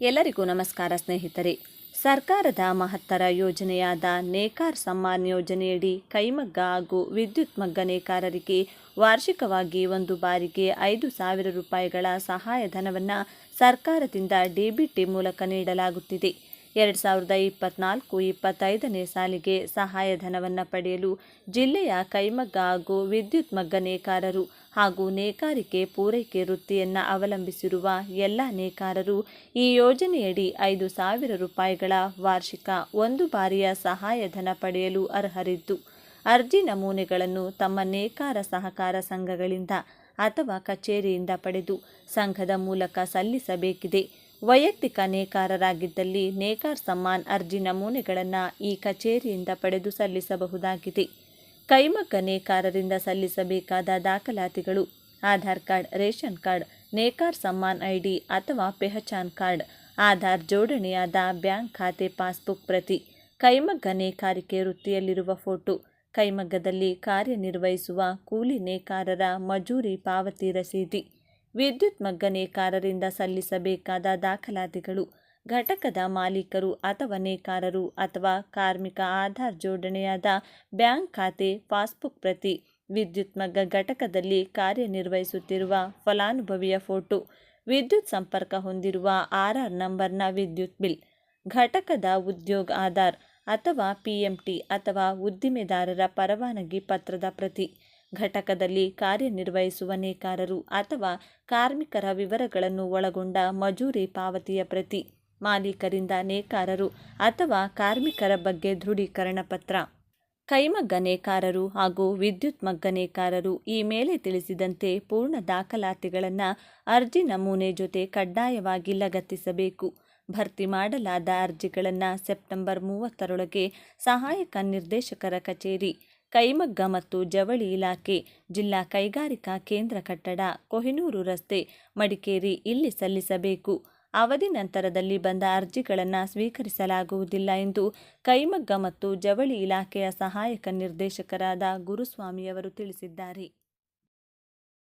ಎಲ್ಲರಿಗೂ ನಮಸ್ಕಾರ ಸ್ನೇಹಿತರೆ. ಸರ್ಕಾರದ ಮಹತ್ತರ ಯೋಜನೆಯಾದ ನೇಕಾರ್ ಸಮ್ಮಾನ್ ಯೋಜನೆಯಡಿ ಕೈಮಗ್ಗ ಹಾಗೂ ವಿದ್ಯುತ್ ಮಗ್ಗ ನೇಕಾರರಿಗೆ ವಾರ್ಷಿಕವಾಗಿ ಒಂದು ಬಾರಿಗೆ ಐದು ಸಾವಿರ ರೂಪಾಯಿಗಳ ಸಹಾಯಧನವನ್ನು ಸರ್ಕಾರದಿಂದ ಡಿಬಿಟಿ ಮೂಲಕ ನೀಡಲಾಗುತ್ತಿದೆ. ಎರಡು ಸಾವಿರದ ಇಪ್ಪತ್ನಾಲ್ಕು ಇಪ್ಪತ್ತೈದನೇ ಸಾಲಿಗೆ ಸಹಾಯಧನವನ್ನು ಪಡೆಯಲು ಜಿಲ್ಲೆಯ ಕೈಮಗ್ಗ ಹಾಗೂ ವಿದ್ಯುತ್ ಮಗ್ಗ ನೇಕಾರರು ಹಾಗೂ ನೇಕಾರಿಕೆ ಪೂರೈಕೆ ವೃತ್ತಿಯನ್ನು ಅವಲಂಬಿಸಿರುವ ಎಲ್ಲ ನೇಕಾರರು ಈ ಯೋಜನೆಯಡಿ ಐದು ಸಾವಿರ ರೂಪಾಯಿಗಳ ವಾರ್ಷಿಕ ಒಂದು ಬಾರಿಯ ಸಹಾಯಧನ ಪಡೆಯಲು ಅರ್ಹರಿದ್ದು, ಅರ್ಜಿ ನಮೂನೆಗಳನ್ನು ತಮ್ಮ ನೇಕಾರ ಸಹಕಾರ ಸಂಘಗಳಿಂದ ಅಥವಾ ಕಚೇರಿಯಿಂದ ಪಡೆದು ಸಂಘದ ಮೂಲಕ ಸಲ್ಲಿಸಬೇಕಿದೆ. ವೈಯಕ್ತಿಕ ನೇಕಾರರಾಗಿದ್ದಲ್ಲಿ ನೇಕಾರ್ ಸಮ್ಮಾನ್ ಅರ್ಜಿ ನಮೂನೆಗಳನ್ನು ಈ ಕಚೇರಿಯಿಂದ ಪಡೆದು ಸಲ್ಲಿಸಬಹುದಾಗಿದೆ. ಕೈಮಗ್ಗ ನೇಕಾರರಿಂದ ಸಲ್ಲಿಸಬೇಕಾದ ದಾಖಲಾತಿಗಳು Aadhaar card, ration card, Nekar Samman ID ಅಥವಾ ಪೆಹಚಾನ್ ಕಾರ್ಡ್, ಆಧಾರ್ ಜೋಡಣೆಯಾದ ಬ್ಯಾಂಕ್ ಖಾತೆ, ಪಾಸ್ಬುಕ್ ಪ್ರತಿ, ಕೈಮಗ್ಗ ನೇಕಾರಿಕೆ ವೃತ್ತಿಯಲ್ಲಿರುವ ಫೋಟೋ, ಕೈಮಗ್ಗದಲ್ಲಿ ಕಾರ್ಯನಿರ್ವಹಿಸುವ ಕೂಲಿ ನೇಕಾರರ ಮಜೂರಿ ಪಾವತಿ ರಸೀದಿ. ವಿದ್ಯುತ್ ಮಗ್ಗನೇಕಾರರಿಂದ ಸಲ್ಲಿಸಬೇಕಾದ ದಾಖಲಾತಿಗಳು. ಘಟಕದ ಮಾಲೀಕರು ಅಥವಾ ನೇಕಾರರು ಅಥವಾ ಕಾರ್ಮಿಕ ಆಧಾರ್ ಜೋಡಣೆಯಾದ ಬ್ಯಾಂಕ್ ಖಾತೆ, ಪಾಸ್ಬುಕ್ ಪ್ರತಿ ವಿದ್ಯುತ್ ಮಗ್ಗ ಘಟಕದಲ್ಲಿ ಕಾರ್ಯನಿರ್ವಹಿಸುತ್ತಿರುವ ಫಲಾನುಭವಿಯ ಫೋಟೋ, ವಿದ್ಯುತ್ ಸಂಪರ್ಕ ಹೊಂದಿರುವ ಆರ್ ಆರ್ ನಂಬರ್ನ ವಿದ್ಯುತ್ ಬಿಲ್, ಘಟಕದ ಉದ್ಯೋಗ ಆಧಾರ್ ಅಥವಾ ಪಿಎಂಟಿ ಅಥವಾ ಉದ್ದಿಮೆದಾರರ ಪರವಾನಗಿ ಪತ್ರದ ಪ್ರತಿ ಘಟಕದಲ್ಲಿ ಕಾರ್ಯನಿರ್ವಹಿಸುವ ನೇಕಾರರು ಅಥವಾ ಕಾರ್ಮಿಕರ ವಿವರಗಳನ್ನು ಒಳಗೊಂಡ ಮಜೂರಿ ಪಾವತಿಯ ಪ್ರತಿ ಮಾಲೀಕರಿಂದ ನೇಕಾರರು ಅಥವಾ ಕಾರ್ಮಿಕರ ಬಗ್ಗೆ ದೃಢೀಕರಣ ಪತ್ರ. ಕೈಮಗ್ಗ ನೇಕಾರರು ಹಾಗೂ ವಿದ್ಯುತ್ ಮಗ್ಗ ನೇಕಾರರು ಈ ಮೇಲೆ ತಿಳಿಸಿದಂತೆ ಪೂರ್ಣ ದಾಖಲಾತಿಗಳನ್ನು ಅರ್ಜಿ ನಮೂನೆ ಜೊತೆ ಕಡ್ಡಾಯವಾಗಿ ಲಗತ್ತಿಸಬೇಕು. ಭರ್ತಿ ಮಾಡಲಾದ ಅರ್ಜಿಗಳನ್ನು ಸೆಪ್ಟೆಂಬರ್ ಮೂವತ್ತರೊಳಗೆ ಸಹಾಯಕ ನಿರ್ದೇಶಕರ ಕಚೇರಿ ಕೈಮಗ್ಗ ಮತ್ತು ಜವಳಿ ಇಲಾಖೆ, ಜಿಲ್ಲಾ ಕೈಗಾರಿಕಾ ಕೇಂದ್ರ ಕಟ್ಟಡ, ಕೊಹಿನೂರು ರಸ್ತೆ, ಮಡಿಕೇರಿ ಇಲ್ಲಿ ಸಲ್ಲಿಸಬೇಕು. ಅವಧಿ ನಂತರದಲ್ಲಿ ಬಂದ ಅರ್ಜಿಗಳನ್ನು ಸ್ವೀಕರಿಸಲಾಗುವುದಿಲ್ಲ ಎಂದು ಕೈಮಗ್ಗ ಮತ್ತು ಜವಳಿ ಇಲಾಖೆಯ ಸಹಾಯಕ ನಿರ್ದೇಶಕರಾದ ಗುರುಸ್ವಾಮಿಯವರು ತಿಳಿಸಿದ್ದಾರೆ.